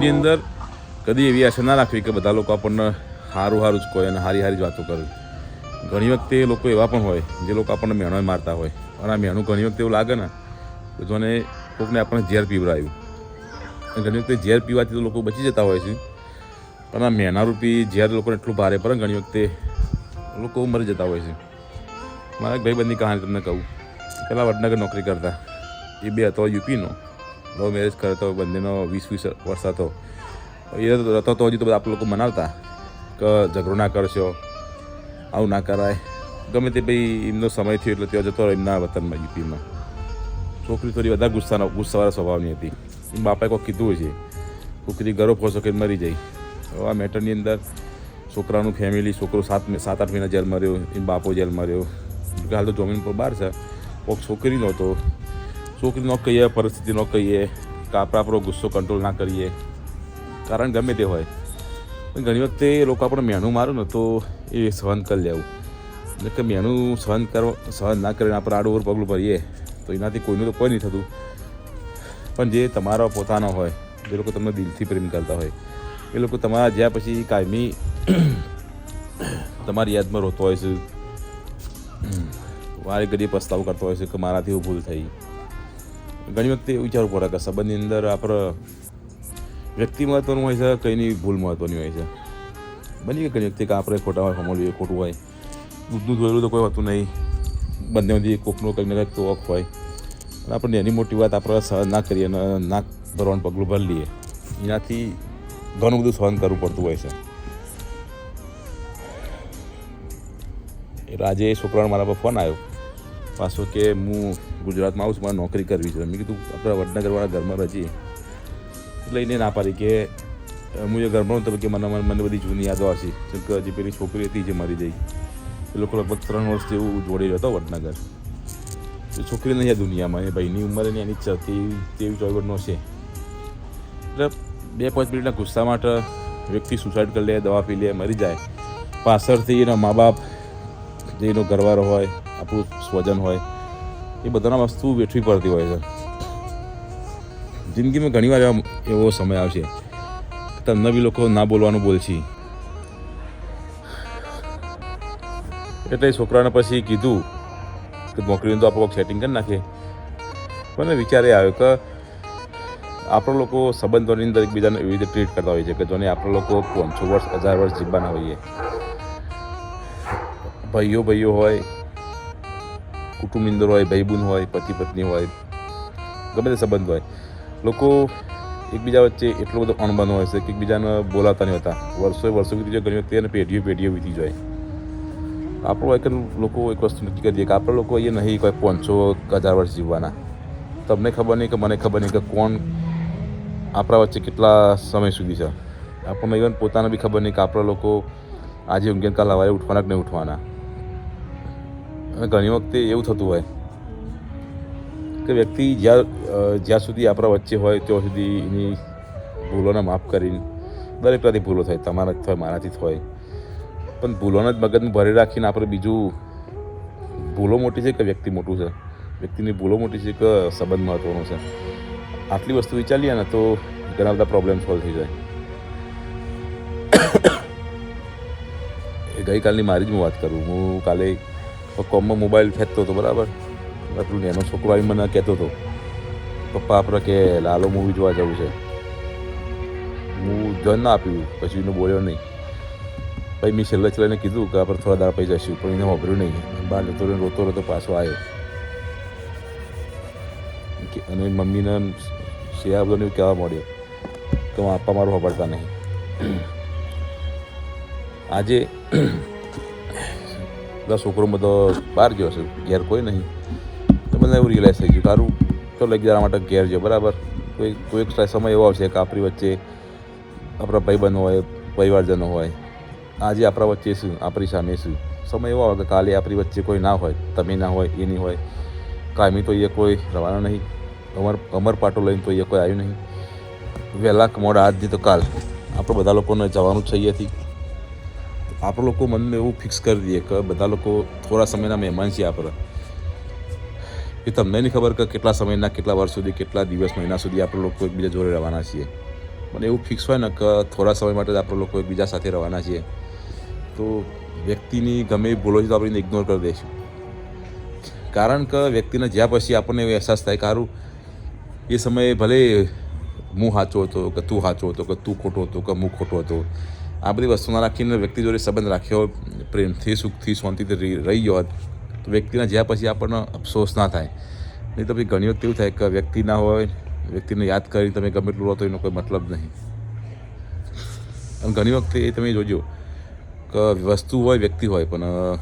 જિંદગીની અંદર કદી એવી આશા ના રાખવી કે બધા લોકો આપણને સારું સારું જ કહે અને સારી સારી જ વાતો કરે. ઘણી વખતે લોકો એવા પણ હોય, જે લોકો આપણને મેણો મારતા હોય. અને આ મેણું ઘણી વખતે એવું લાગે ને તો જોને કોકને આપણને ઝેર પીવડાવ્યું અને ઘણી વખતે ઝેર પીવાથી તો લોકો બચી જતા હોય છે. પણ આ મેનારૂપી ઝેર લોકોને એટલું ભારે પડે ઘણી વખતે લોકો મરી જતા હોય છે. મારા એક ભાઈબંધની કહાની તમને કહું. પહેલાં વડનગર નોકરી કરતા. એ બે હતો યુપીનો. લવ મેરેજ કરતો બંનેનો વીસ વીસ વર્ષ હતો. એ હતો તો હજી તો બધા આપણે લોકો મનાવતા કે ઝઘડો ના કરશો, આવું ના કરાય. ગમે તે ભાઈ એમનો સમય થયો એટલે ત્યાં જતો રહ્યો એમના વતનમાં યુપીમાં. છોકરી થોડી વધારે ગુસ્સાનો, ગુસ્સાવાળા સ્વભાવની હતી. એમ બાપાએ કોઈ કીધું છે છોકરી ગરો ફોસો કે મરી જાય? હવે આ મેટરની અંદર છોકરાનું ફેમિલી છોકરો સાત સાત, આઠ મહિના જેલમાં રહ્યો, એમ બાપો જેલમાં રહ્યો. હાલ તો જમીન પર બહાર છે. કોઈક છોકરી નહોતો. છોકરી ન કહીએ, પરિસ્થિતિ ન કહીએ કે આપણે આપણો ગુસ્સો કંટ્રોલ ના કરીએ. કારણ ગમે તે હોય. પણ ઘણી વખતે એ લોકો આપણે મહેણું મારું ને તો એ સહન કરી લેવું. એટલે કે મહેણું સહન કરવા, સહન ના કરીને આપણે આડું પગલું ભરીએ, તો એનાથી કોઈનું તો કોઈ નહીં થતું. પણ જે તમારો પોતાનો હોય, જે લોકો તમને દિલથી પ્રેમ કરતા હોય, એ લોકો તમારા જ્યાં પછી કાયમી તમારી યાદમાં રોતો હોય છે. વારે ઘડીએ પસ્તાવો કરતો હોય છે કે મારાથી હું ભૂલ થઈ. ઘણી વખતે વિચારવું પડે કે સંબંધની અંદર આપણે વ્યક્તિ મહત્વનું હોય છે કંઈની ભૂલ મહત્વની હોય છે. બની ગઈ ઘણી વખતે કે આપણે ખોટા હોય સમજવું ખોટું હોય. દૂધનું ધોયેલું તો કોઈ હોતું નહીં. બંનેમાંથી કોકનો કંઈક ને કંઈક તો ઓફ હોય. અને આપણે એની મોટી વાત આપણે સહન ના કરીએ અને નાક ભરવાનું પગલું ભરી લઈએ. એનાથી ઘણું બધું સહન કરવું પડતું હોય છે. એટલે આજે છોકરાનો મારા પર ફોન આવ્યો. પાછો કે હું ગુજરાતમાં આવું છું, મારે નોકરી કરવી છે. મેં કીધું, આપણે વડનગરવાળા ઘરમાં રજીએ એને ના પાડી કે, હું એ ઘરમાં હતો કે મને મને બધી જૂની યાદો હશે જેમ કે હજી પેલી છોકરી હતી જે મરી ગઈ. એ લોકો લગભગ ત્રણ વર્ષ જેવું જોડે હતો વડનગર. એ છોકરી નહીં દુનિયામાં, એ ભાઈની ઉંમર એની તેવી તેવી ચોવીસનો છે. એટલે બે પાંચ મિનિટના ગુસ્સા માટે વ્યક્તિ સુસાઇડ કરી લે, દવા પી લે, મરી જાય. પાછળથી એના મા બાપ, જે એનો ઘરવાળો હોય આપણું સ્વજન હોય, એ બધાના વસ્તુ વેઠવી પડતી હોય છે. જિંદગીમાં ઘણીવાર એવા એવો સમય આવશે તમને બી લોકો ના બોલવાનું બોલશી. એટલે છોકરાને પછી કીધું કે નોકરીનું તો આપણે સેટિંગ કરી નાખીએ. મને વિચાર આવ્યો કે આપણે લોકો સંબંધોની અંદર એકબીજાને એવી રીતે ટ્રીટ કરતા હોઈએ છીએ કે જોને આપણે લોકો પાંચસો વર્ષ, હજાર વર્ષ જીવવાના હોઈએ. ભાઈઓ ભાઈઓ હોય કુટુંબની અંદર હોય, ભાઈબંધ હોય પતિ પત્ની હોય, ગમે તે સંબંધ હોય. લોકો એકબીજા વચ્ચે એટલો બધો અણબન હોય છે કે એકબીજાને બોલાતા નહીં હોતા. વર્ષો વર્ષો વીતી જાય, ઘણી વખતે અને પેઢીઓ પેઢીઓ વીતી જાય. આપણો એક લોકો એક વસ્તુ નક્કી કરી દઈએ કે આપણે લોકો અહીંયા નહીં, કોઈ પાંચસો હજાર વર્ષ જીવવાના. તમને ખબર નહીં કે મને ખબર નહીં કે કોણ આપણા વચ્ચે કેટલા સમય સુધી છે. આપણને ઇવન પોતાને બી ખબર નહીં કે આપણા લોકો આજે ઊંઘે કાલ હવારે ઉઠવાના કે નહીં ઉઠવાના. અને ઘણી વખતે એવું થતું હોય કે વ્યક્તિ જ્યાં જ્યાં સુધી આપણા વચ્ચે હોય, ત્યાં સુધી એની ભૂલોને માફ કરીને દરેક પ્રકારની ભૂલો થાય તમારાથી થાય, મારાથી થાય પણ ભૂલોને જ મગજમાં ભરી રાખીને આપણે બીજું ભૂલો મોટી છે કે વ્યક્તિ મોટું છે? વ્યક્તિની ભૂલો મોટી છે કે સંબંધ મહત્વનો છે? આટલી વસ્તુ વિચારીએ ને તો ઘણા બધા પ્રોબ્લેમ સોલ્વ થઈ જાય. એ ગઈકાલની મારી જ હું વાત કરું. હું કાલે કોમમાં મોબાઈલ ફેંકતો હતો, બરાબર? પેલું એનો છોકરો આવી મને કહેતો હતો, પપ્પા, આપણે કે લાલો મૂવી જોવા જવું છે. હું ધન ના આપ્યું, પછી એનો બોલ્યો નહીં. પછી મેં છેલ્લે છેલ્લે કીધું કે આપણે થોડા દાડા પૈસા જઈશું, પણ એને વાપર્યું નહીં. બહાર જતો રહીને રોતો રોતો પાછો આવ્યો અને મમ્મીને શિયા બધું એવું કહેવા મળ્યો કે આપવા મારું વાપરતા નહીં. આજે બધા છોકરો બધો બહાર ગયો છે, ઘેર કોઈ નહીં. તો મને એવું રિયલાઇઝ થઈ ગયું તારું ચાલો એક જણા માટે ઘેર છે બરાબર? કોઈ કોઈક સમય એવો આવશે કે આપણી વચ્ચે આપણા ભાઈબંધો હોય, પરિવારજનો હોય. આજે આપણા વચ્ચે શું, આપણી સામે શું? સમય એવો આવે કે કાલે આપણી વચ્ચે કોઈ ના હોય, તમે ના હોય, એ નહીં હોય. કાયમી તો એ કોઈ રવાના નહીં. અમર અમર પાટો લઈને તો એ કોઈ આવ્યું નહીં. વહેલા મોડા આજથી તો કાલ. આપણે બધા લોકોને જવાનું જ છે અહીંયાથી. આપણે લોકો મનને એવું ફિક્સ કરી દઈએ કે બધા લોકો થોડા સમયના મહેમાન છીએ આપણે. એ તમને નહીં ખબર કે કેટલા સમયના, કેટલા વર્ષ સુધી, કેટલા દિવસ, મહિના સુધી આપણે લોકો એકબીજા જોડે રહેવાના છીએ. મને એવું ફિક્સ હોય ને કે થોડા સમય માટે જ આપણે લોકો એકબીજા સાથે રહેવાના છીએ. તો વ્યક્તિની ગમે ભૂલો છે તો આપણે ઇગ્નોર કરી દઈશું. કારણ કે વ્યક્તિને જ્યાં પછી આપણને એવો અહેસાસ થાય કે સારું એ સમયે ભલે હું સાચો હતો, કે તું સાચો હતો, કે તું ખોટો હતો, કે હું ખોટો હતો આ બધી વસ્તુના રાખીને વ્યક્તિ જોડે સંબંધ રાખ્યો, પ્રેમથી, સુખથી, શાંતિથી રહી હોત, તો વ્યક્તિના જ્યાં પછી આપણને અફસોસ ના થાય. નહીં તો પછી ઘણી વખત એવું થાય કે વ્યક્તિ ના હોય, વ્યક્તિને યાદ કરી તમે ગમે એટલું રહો તો એનો કોઈ મતલબ નહીં. અને ઘણી વખતે એ તમે જોજો કે વસ્તુ હોય, વ્યક્તિ હોય, પણ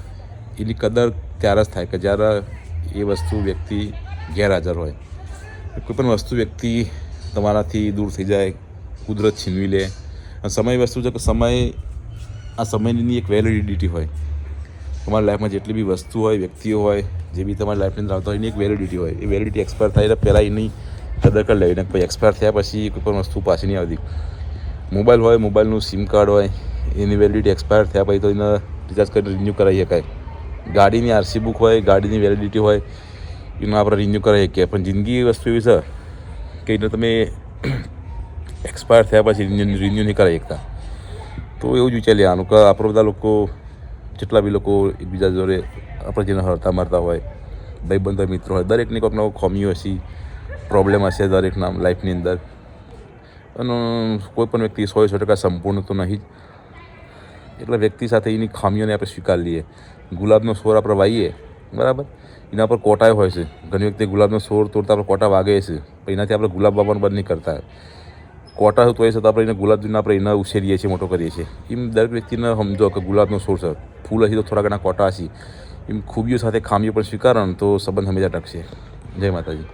એની કદર ત્યારે જ થાય કે જ્યારે એ વસ્તુ વ્યક્તિ ગેરહાજર હોય. કોઈ પણ વસ્તુ વ્યક્તિ તમારાથી દૂર થઈ જાય, કુદરત છીનવી લે સમય વસ્તુ છે કે સમય, આ સમયની એક વેલિડિટી હોય. તમારી લાઈફમાં જેટલી બી વસ્તુ હોય, વ્યક્તિઓ હોય, જે બી તમારી લાઈફની અંદર આવતા હોય, એની એક વેલિડિટી હોય. એ વેલિડિટી એક્સપાયર થાય એટલે પહેલાં એની કદર કરી લેવી ને પછી એક્સપાયર થયા પછી કોઈ પણ વસ્તુ પાછી નહીં આવતી. મોબાઈલ હોય મોબાઈલનું સિમ કાર્ડ હોય, એની વેલિડિટી એક્સપાયર થયા પછી તો એને રિચાર્જ કરીને રિન્યૂ કરાવી શકાય. ગાડીની આરસી બુક હોય, ગાડીની વેલિડિટી હોય, એનું આપણે રિન્યૂ કરાવી શકીએ. પણ જિંદગી એ વસ્તુ એવી છે કે એને તમે એક્સપાયર થયા પછી રિન્યુ નહીં કરાવી શકતા તો એવું જ વિચારી આનું કે આપણે બધા લોકો, જેટલા બી લોકો એકબીજા જોડે આપણે જેને હરતા મરતા હોય, ભાઈબંધો મિત્રો હોય, દરેકની કોઈક નવો ખોમીઓ હશે પ્રોબ્લેમ હશે દરેકના લાઈફની અંદર. અને કોઈ પણ વ્યક્તિ સો સો ટકા સંપૂર્ણ તો નહીં જ. એટલે વ્યક્તિ સાથે એની ખામીઓને આપણે સ્વીકાર લઈએ. ગુલાબનો સોર આપણે વાઈએ, બરાબર? એના પર કોટાય હોય છે. ઘણી વખતે ગુલાબનો સોર તોડતા આપણે કોટા વાગે છે એનાથી આપણે ગુલાબ વાવવાનું બંધ નહીં કરતા. કોટા હોય છે તો આપણે એને ગુલાબજીને આપણે એને ઉછેરીએ છીએ, મોટો કરીએ છીએ. એમ દરેક વ્યક્તિને સમજો કે ગુલાબનો છે. ફૂલ હશે તો થોડા ઘણા કોટા હશે. એમ ખૂબીઓ સાથે ખામીઓ પણ સ્વીકારણ તો સંબંધ હંમેશા ટકશે. જય માતાજી.